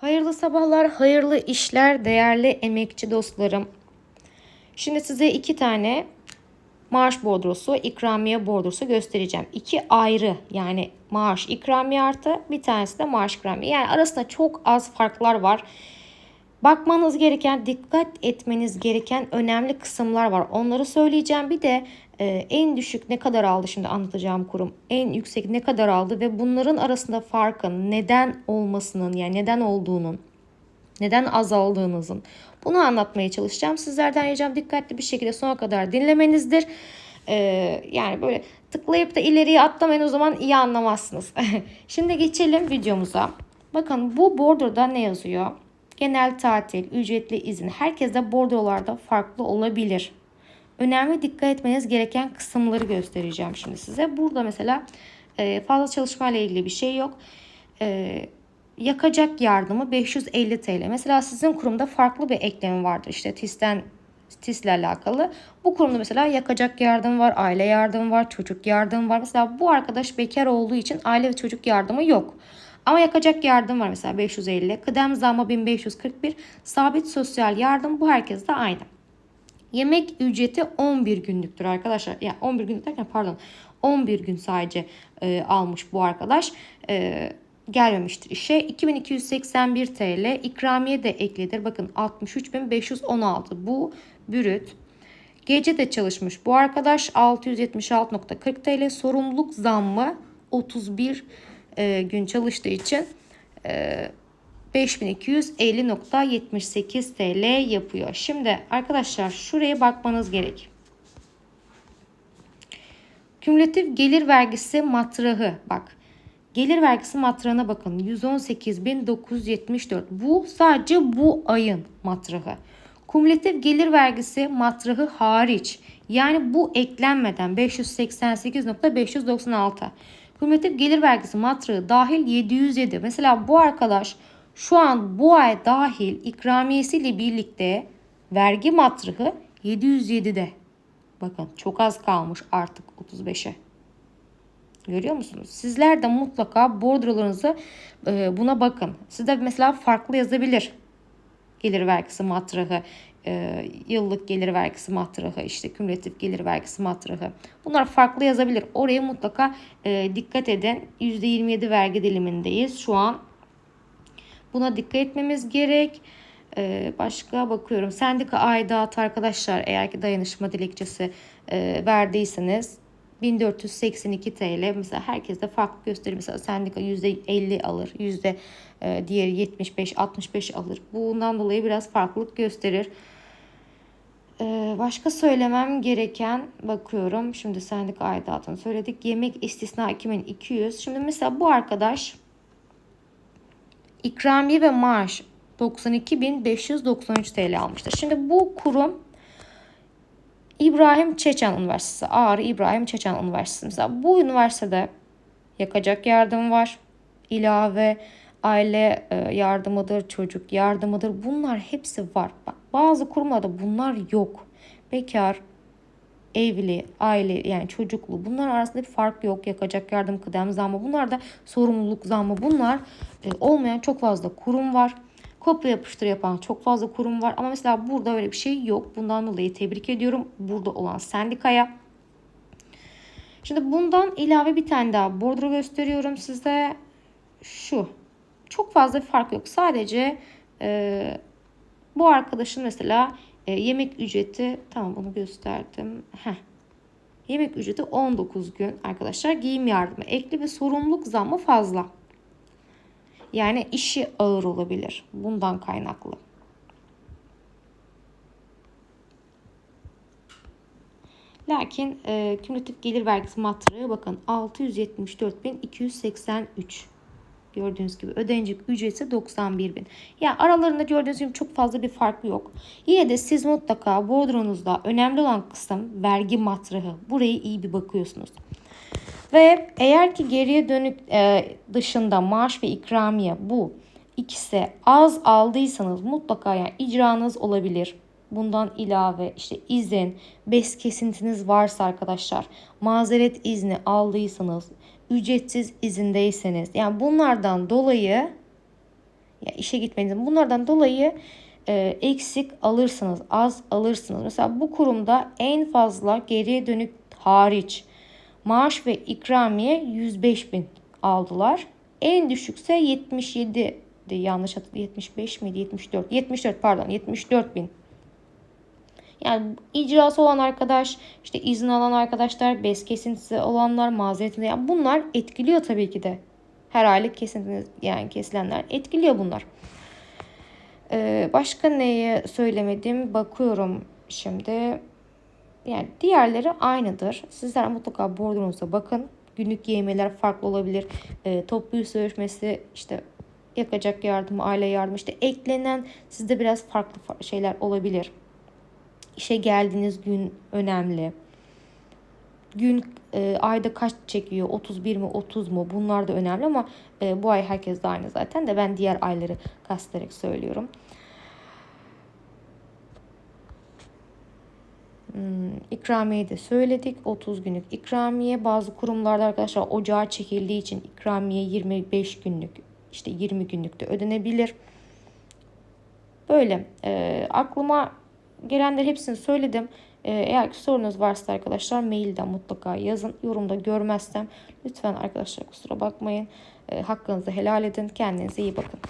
Hayırlı sabahlar, hayırlı işler değerli emekçi dostlarım. Şimdi size iki tane maaş bordrosu, ikramiye bordrosu göstereceğim. İki ayrı yani maaş ikramiye artı bir tanesi de maaş ikramiye. Yani arasında çok az farklar var. Bakmanız gereken, dikkat etmeniz gereken önemli kısımlar var. Onları söyleyeceğim. Bir de e, en düşük ne kadar aldı şimdi anlatacağım kurum. En yüksek ne kadar aldı ve bunların arasında farkın neden olmasının yani neden olduğunun, neden azaldığınızın bunu anlatmaya çalışacağım. Sizlerden ricam dikkatli bir şekilde sona kadar dinlemenizdir. E, yani böyle tıklayıp da ileriye atlamayın o zaman iyi anlamazsınız. şimdi geçelim videomuza. Bakın bu bordroda ne yazıyor? Genel tatil, ücretli izin. Herkes de bordrolarda farklı olabilir. Önemli dikkat etmeniz gereken kısımları göstereceğim şimdi size. Burada mesela e, fazla çalışma ile ilgili bir şey yok. E, yakacak yardımı 550 TL. Mesela sizin kurumda farklı bir eklemi vardır. İşte TİS'ten TİS'le alakalı. Bu kurumda mesela yakacak yardım var, aile yardım var, çocuk yardım var. Mesela bu arkadaş bekar olduğu için aile ve çocuk yardımı yok. Ama yakacak yardım var mesela 550. Kıdem zammı 1541. Sabit sosyal yardım bu herkeste aynı. Yemek ücreti 11 günlüktür arkadaşlar. Yani 11 günlük derken pardon 11 gün sadece e, almış bu arkadaş. E, gelmemiştir işe. 2281 TL ikramiye de eklidir. Bakın 63516 bu bürüt. Gece de çalışmış bu arkadaş 676.40 TL sorumluluk zammı 31 e, gün çalıştığı için e, 5250.78 TL yapıyor. Şimdi arkadaşlar şuraya bakmanız gerek. Kümülatif gelir vergisi matrahı bak. Gelir vergisi matrahına bakın. 118.974. Bu sadece bu ayın matrahı. Kumülatif gelir vergisi matrahı hariç. Yani bu eklenmeden 588.596. Kumülatif gelir vergisi matrahı dahil 707. Mesela bu arkadaş şu an bu ay dahil ikramiyesiyle birlikte vergi matrahı 707'de. Bakın çok az kalmış artık 35'e. Görüyor musunuz? Sizler de mutlaka bordrolarınızı e, buna bakın. Sizde mesela farklı yazabilir. Gelir vergisi matrahı, e, yıllık gelir vergisi matrahı, işte kümülatif gelir vergisi matrahı. Bunlar farklı yazabilir. Oraya mutlaka e, dikkat edin. %27 vergi dilimindeyiz şu an. Buna dikkat etmemiz gerek. Ee, başka bakıyorum. Sendika aidatı arkadaşlar eğer ki dayanışma dilekçesi e, verdiyseniz 1482 TL. Mesela herkes de farklı gösterir. Mesela sendika %50 alır. Yüzde e, diğeri 75-65 alır. Bundan dolayı biraz farklılık gösterir. Ee, başka söylemem gereken bakıyorum. Şimdi sendika aidatını söyledik. Yemek istisna 2200. Şimdi mesela bu arkadaş ikramiye ve maaş 92.593 TL almıştır. Şimdi bu kurum İbrahim Çeçen Üniversitesi, Ağrı İbrahim Çeçen Üniversitesi. Mesela bu üniversitede yakacak yardım var. ilave aile e, yardımıdır, çocuk yardımıdır. Bunlar hepsi var. Bak bazı kurumlarda bunlar yok. Bekar, evli, aile yani çocuklu bunlar arasında bir fark yok. Yakacak yardım, kıdem zammı bunlar da sorumluluk zammı bunlar e, olmayan çok fazla kurum var. Kopya yapıştır yapan çok fazla kurum var ama mesela burada öyle bir şey yok. Bundan dolayı tebrik ediyorum burada olan sendikaya. Şimdi bundan ilave bir tane daha bordro gösteriyorum size. Şu. Çok fazla fark yok. Sadece e, bu arkadaşın mesela e, yemek ücreti tamam bunu gösterdim. Heh. Yemek ücreti 19 gün arkadaşlar. Giyim yardımı ekli ve sorumluluk zammı fazla. Yani işi ağır olabilir. Bundan kaynaklı. Lakin e, kümülatif gelir vergisi matrahı bakın 674.283. Gördüğünüz gibi ödenecek ücreti 91.000. Yani aralarında gördüğünüz gibi çok fazla bir fark yok. Yine de siz mutlaka bordronuzda önemli olan kısım vergi matrahı. Burayı iyi bir bakıyorsunuz. Ve eğer ki geriye dönük e, dışında maaş ve ikramiye bu ikisi az aldıysanız mutlaka yani icranız olabilir. Bundan ilave işte izin, bes kesintiniz varsa arkadaşlar, mazeret izni aldıysanız, ücretsiz izindeyseniz yani bunlardan dolayı Ya işe gitmeniz. Bunlardan dolayı e, eksik alırsınız, az alırsınız. Mesela bu kurumda en fazla geriye dönük hariç maaş ve ikramiye 105 bin aldılar. En düşükse 77 de yanlış hatırlıyorum 75 miydi 74 74 pardon 74 bin yani icrası olan arkadaş, işte izin alan arkadaşlar, bez kesintisi olanlar, mazeretinde yani bunlar etkiliyor tabii ki de. Her aylık kesinti yani kesilenler etkiliyor bunlar. Ee, başka neye söylemedim bakıyorum şimdi. Yani diğerleri aynıdır. Sizler mutlaka bordronuza bakın. Günlük yemeler farklı olabilir. Ee, toplu sözleşmesi işte yakacak yardım, aile yardım işte eklenen sizde biraz farklı fa- şeyler olabilir. İşe geldiğiniz gün önemli. Gün e, ayda kaç çekiyor? 31 mi 30 mu? Bunlar da önemli ama e, bu ay herkes de aynı zaten de ben diğer ayları kastederek söylüyorum. İkramiye de söyledik. 30 günlük ikramiye. Bazı kurumlarda arkadaşlar ocağa çekildiği için ikramiye 25 günlük işte 20 günlük de ödenebilir. Böyle e, aklıma gelenler hepsini söyledim. E, eğer ki sorunuz varsa arkadaşlar mailden mutlaka yazın. Yorumda görmezsem lütfen arkadaşlar kusura bakmayın. E, hakkınızı helal edin. Kendinize iyi bakın.